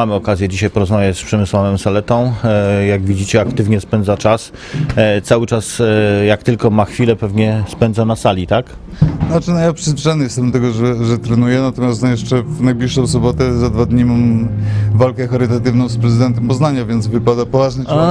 Mamy okazję dzisiaj porozmawiać z Przemysławem Saletą. E, Jak widzicie, aktywnie spędza czas. E, Cały czas, e, jak tylko ma chwilę, pewnie spędza na sali, tak? Znaczy, no ja przyzwyczajony jestem do tego, że, że trenuję, natomiast no jeszcze w najbliższą sobotę, za dwa dni mam walkę charytatywną z prezydentem Poznania, więc wypada poważny człowiek.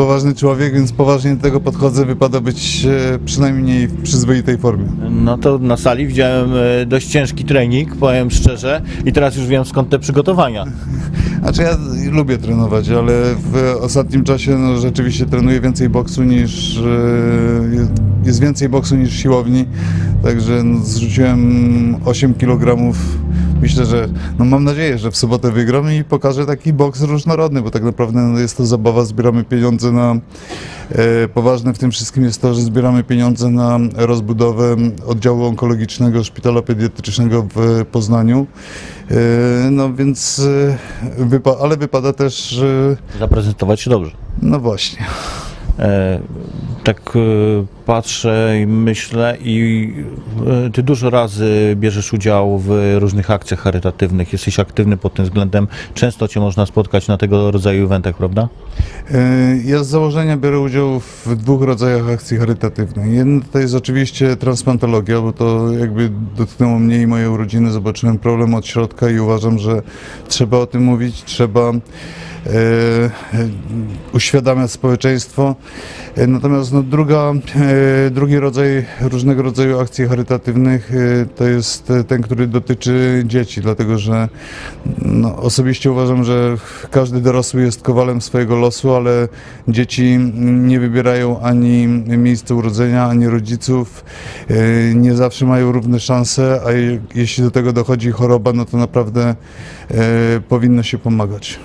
Poważny człowiek, więc poważnie do tego podchodzę, wypada być e, przynajmniej w przyzwoitej formie. No to na sali widziałem e, dość ciężki trening, powiem szczerze, i teraz już wiem skąd te przygotowania. Znaczy ja lubię trenować, ale w ostatnim czasie no, rzeczywiście trenuję więcej boksu niż e, jest- więcej boksu niż siłowni, także no, zrzuciłem 8 kg. Myślę, że no mam nadzieję, że w sobotę wygram i pokażę taki boks różnorodny, bo tak naprawdę no, jest to zabawa, zbieramy pieniądze na e, poważne w tym wszystkim jest to, że zbieramy pieniądze na rozbudowę oddziału onkologicznego szpitala pediatrycznego w Poznaniu. E, No więc, e, wypa- ale wypada też, że Zaprezentować się dobrze. no właśnie. E, Tak e, patrzę i myślę i e, ty dużo razy bierzesz udział w różnych akcjach charytatywnych, jesteś aktywny pod tym względem, często cię można spotkać na tego rodzaju eventach, prawda? E, Ja z założenia biorę udział w dwóch rodzajach akcji charytatywnych. Jedna to jest oczywiście transplantologia, bo to jakby dotknęło mnie i moje urodziny. Zobaczyłem problem od środka i uważam, że trzeba o tym mówić, trzeba e, e, uświadamiać społeczeństwo. E, Natomiast no, druga, drugi rodzaj różnego rodzaju akcji charytatywnych to jest ten, który dotyczy dzieci, dlatego że no, osobiście uważam, że każdy dorosły jest kowalem swojego losu, ale dzieci nie wybierają ani miejsca urodzenia, ani rodziców, nie zawsze mają równe szanse, a je- jeśli do tego dochodzi choroba, no to naprawdę powinno się pomagać.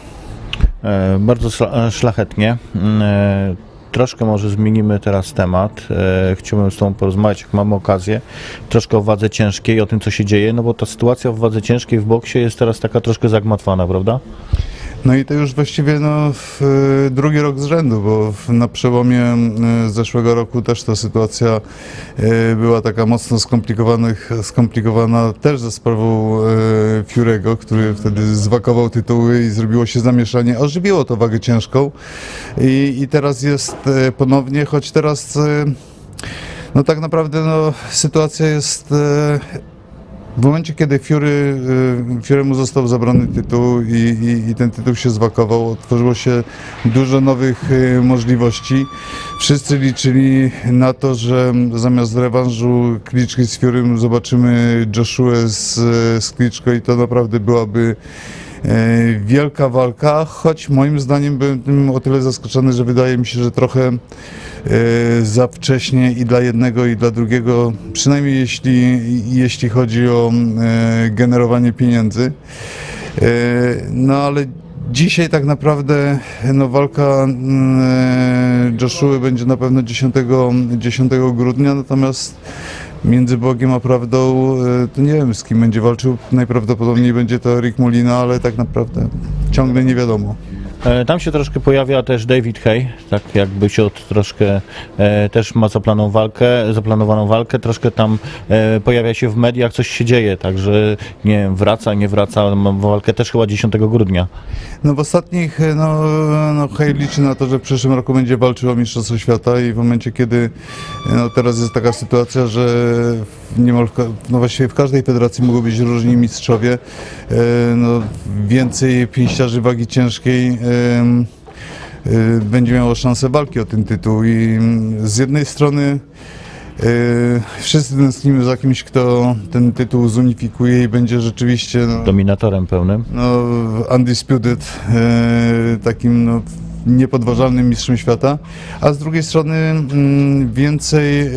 E, Bardzo szla- szlachetnie. E, Troszkę może zmienimy teraz temat. E, Chciałbym z Tobą porozmawiać, jak mamy okazję, troszkę o wadze ciężkiej, o tym, co się dzieje, no bo ta sytuacja w wadze ciężkiej w boksie jest teraz taka troszkę zagmatwana, prawda? No i to już właściwie no, e, drugi rok z rzędu, bo na przełomie e, zeszłego roku też ta sytuacja e, była taka mocno skomplikowana też ze sprawą Fiurego, który wtedy zwakował tytuły i zrobiło się zamieszanie, ożywiło to wagę ciężką i, i teraz jest ponownie, choć teraz no tak naprawdę no, sytuacja jest w momencie, kiedy Fury, y, Furymu został zabrany tytuł i, i, i ten tytuł się zwakował, otworzyło się dużo nowych y, możliwości. Wszyscy liczyli na to, że zamiast rewanżu Kliczki z Furym zobaczymy Joshua z, z Kliczko i to naprawdę byłaby e, wielka walka, choć moim zdaniem byłem o tyle zaskoczony, że wydaje mi się, że trochę za wcześnie i dla jednego i dla drugiego, przynajmniej jeśli, jeśli chodzi o e, generowanie pieniędzy. E, No ale dzisiaj tak naprawdę no, walka Joshua będzie na pewno 10, 10 grudnia, natomiast między Bogiem a prawdą to nie wiem z kim będzie walczył. Najprawdopodobniej będzie to Rick Molina, ale tak naprawdę ciągle nie wiadomo. E, Tam się troszkę pojawia też David Hay, tak jakby się od troszkę e, też ma zaplanowaną walkę, zaplanowaną walkę, troszkę tam e, pojawia się w mediach, coś się dzieje, także nie wraca, nie wraca, ma walkę też chyba 10 grudnia. No w ostatnich, e, no, no Hej liczy na to, że w przyszłym roku będzie walczył o Mistrzostwo Świata i w momencie, kiedy e, no, teraz jest taka sytuacja, że niemal, no właściwie w każdej federacji mogą być różni mistrzowie, e, no, więcej pięściarzy wagi ciężkiej e, będzie miało szansę walki o ten tytuł i z jednej strony e, wszyscy tęsknimy za kimś, kto ten tytuł zunifikuje i będzie rzeczywiście no, Dominatorem pełnym. no, undisputed, e, takim no, niepodważalnym mistrzem świata, a z drugiej strony mm, więcej,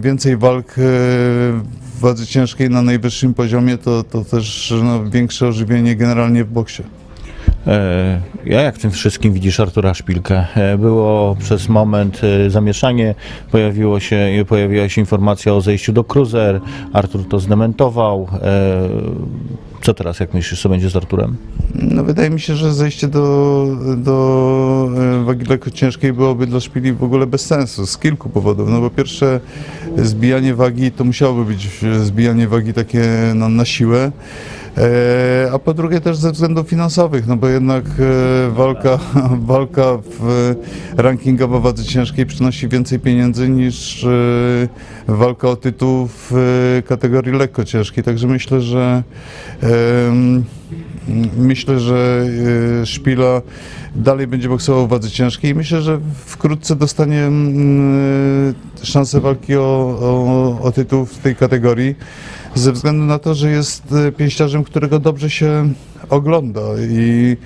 więcej walk e, w wadze ciężkiej na najwyższym poziomie, to, to też no, większe ożywienie generalnie w boksie. E, Ja jak tym wszystkim widzisz Artura Szpilkę? E, Było przez moment e, zamieszanie, pojawiło się, pojawiła się informacja o zejściu do Cruiser, Artur to zdementował. Co teraz, jak myślisz, co będzie z Arturem? No, wydaje mi się, że zejście do, do wagi lekko ciężkiej byłoby dla szpili w ogóle bez sensu, z kilku powodów. No bo pierwsze, zbijanie wagi to musiałoby być zbijanie wagi takie no, na siłę. E, a po drugie też ze względów finansowych, no bo jednak e, walka, walka w rankingowo wadze ciężkiej przynosi więcej pieniędzy niż e, walka o tytuł w e, kategorii lekko ciężkiej, także myślę, że myślę, że e, Szpila dalej będzie boksował w wadze ciężkiej. I myślę, że wkrótce dostanie mm, szansę walki o, o, o tytuł w tej kategorii ze względu na to, że jest e, pięściarzem, którego dobrze się ogląda i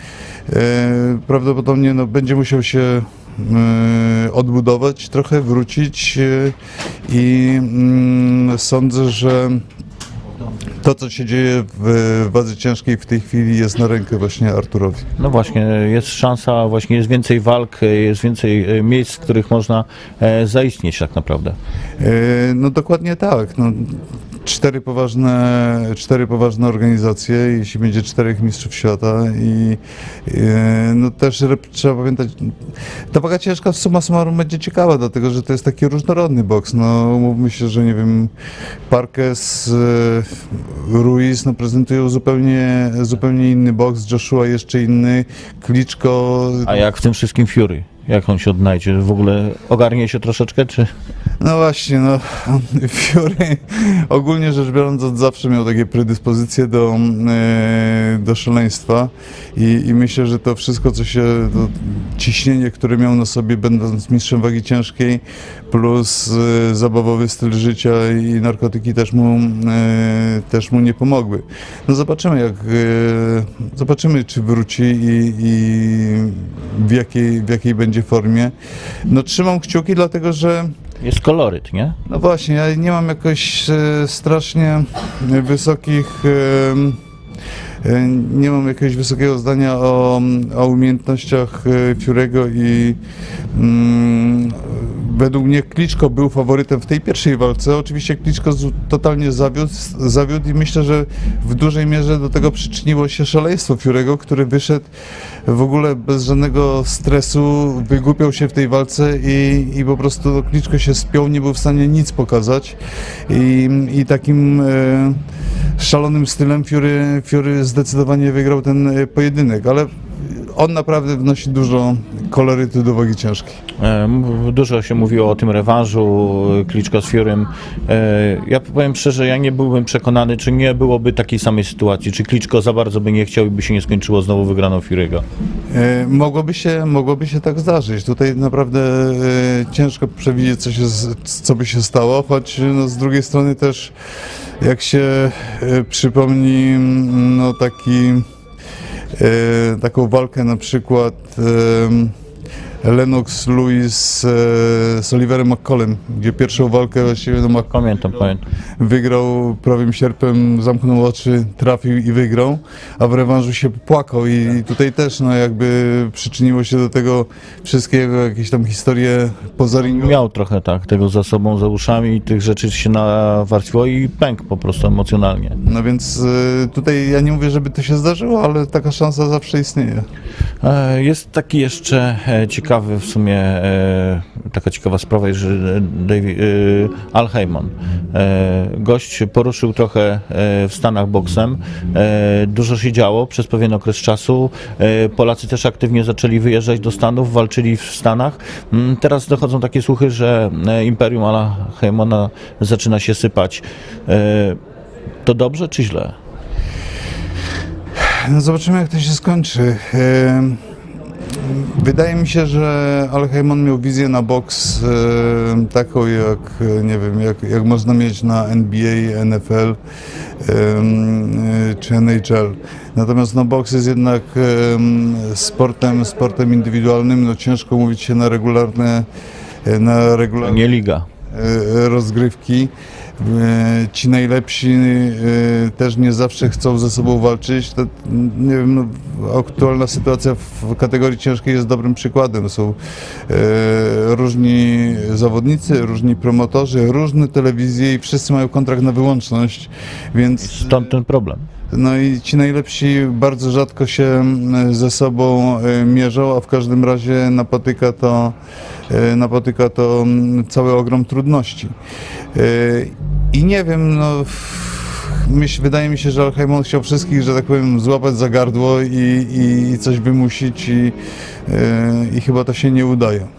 e, prawdopodobnie no, będzie musiał się e, odbudować, trochę wrócić i mm, sądzę, że to, co się dzieje w wadze ciężkiej w tej chwili jest na rękę właśnie Arturowi. No właśnie, jest szansa, właśnie jest więcej walk, jest więcej miejsc, w których można zaistnieć tak naprawdę. No dokładnie tak. No, cztery, poważne, cztery poważne organizacje, jeśli będzie czterech mistrzów świata i e, no też trzeba pamiętać, ta waga ciężka suma summarum będzie ciekawa, dlatego że to jest taki różnorodny boks. No mówmy się, że nie wiem, Parkes, e, Ruiz no, prezentują zupełnie, zupełnie inny boks, Joshua jeszcze inny, Kliczko A jak w tym wszystkim Fury? Jak on się odnajdzie? W ogóle ogarnie się troszeczkę, czy... No właśnie, no Fury ogólnie rzecz biorąc od zawsze miał takie predyspozycje do, e, do szaleństwa i, i myślę, że to wszystko, co się, to ciśnienie, które miał na sobie będąc mistrzem wagi ciężkiej plus e, zabawowy styl życia i narkotyki też mu, e, też mu nie pomogły. No zobaczymy jak, zobaczymy czy wróci i, i w, jakiej, w jakiej będzie formie. No trzymam kciuki dlatego, że Jest koloryt, nie? no właśnie, ja nie mam jakoś e, strasznie wysokich. E, e, nie mam jakiegoś wysokiego zdania o, o umiejętnościach e, Fiurego i mm, według mnie Kliczko był faworytem w tej pierwszej walce. Oczywiście Kliczko totalnie zawiódł, zawiódł i myślę, że w dużej mierze do tego przyczyniło się szaleństwo Fiurego, który wyszedł w ogóle bez żadnego stresu, wygłupiał się w tej walce i, i po prostu Kliczko się spiął, nie był w stanie nic pokazać i, i takim e, szalonym stylem Fury, Fury zdecydowanie wygrał ten e, pojedynek, ale on naprawdę wnosi dużo kolorytu do wagi ciężkiej. Dużo się mówiło o tym rewanżu e, Kliczko z Furym. E, Ja powiem szczerze, ja nie byłbym przekonany, czy nie byłoby takiej samej sytuacji, czy Kliczko za bardzo by nie chciał i by się nie skończyło znowu wygraną Fury'ego. E, Mogłoby się, mogłoby się tak zdarzyć. Tutaj naprawdę ciężko przewidzieć, co, się, co by się stało, choć no, z drugiej strony też jak się przypomni mm, no, taki, taką walkę na przykład e, Lennox Lewis e, z Oliverem McCollem, gdzie pierwszą walkę właściwie no, Mc- Pamiętam, pamiętam. wygrał prawym sierpem, zamknął oczy, trafił i wygrał, a w rewanżu się płakał i tutaj też no jakby przyczyniło się do tego wszystkiego jakieś tam historie poza ringą. Miał trochę tak, tego za sobą, za uszami i tych rzeczy się nawarstwiło i pękł po prostu emocjonalnie. No więc y, tutaj ja nie mówię, żeby to się zdarzyło, ale taka szansa zawsze istnieje. E, Jest taki jeszcze e, ciekawy w sumie, e, taka ciekawa sprawa, że e, Al Heyman, e, gość poruszył trochę e, w Stanach boksem, e, dużo się działo przez pewien okres czasu, E, Polacy też aktywnie zaczęli wyjeżdżać do Stanów, walczyli w Stanach. Mm, Teraz dochodzą takie słuchy, że e, Imperium Ala Heymana zaczyna się sypać. E, To dobrze czy źle? No zobaczymy jak to się skończy. Wydaje mi się, że Al Heyman miał wizję na boks ym, taką jak, y, nie wiem, jak, jak można mieć na NBA, NFL y, czy NHL. Natomiast no, boks jest jednak ym, sportem, sportem indywidualnym, no ciężko mówić się na regularne y, na regularne Nie liga. e, rozgrywki. E, Ci najlepsi e, też nie zawsze chcą ze sobą walczyć. To, nie wiem, no, aktualna sytuacja w kategorii ciężkiej jest dobrym przykładem. Są e, różni zawodnicy, różni promotorzy, różne telewizje i wszyscy mają kontrakt na wyłączność, więc Stąd ten problem. no i ci najlepsi bardzo rzadko się ze sobą mierzą, a w każdym razie napotyka to, napotyka to mm, cały ogrom trudności. E, I nie wiem, no, myśl, wydaje mi się, że Alchemon chciał wszystkich, że tak powiem, złapać za gardło i, i, coś wymusić i, yy, i chyba to się nie udaje.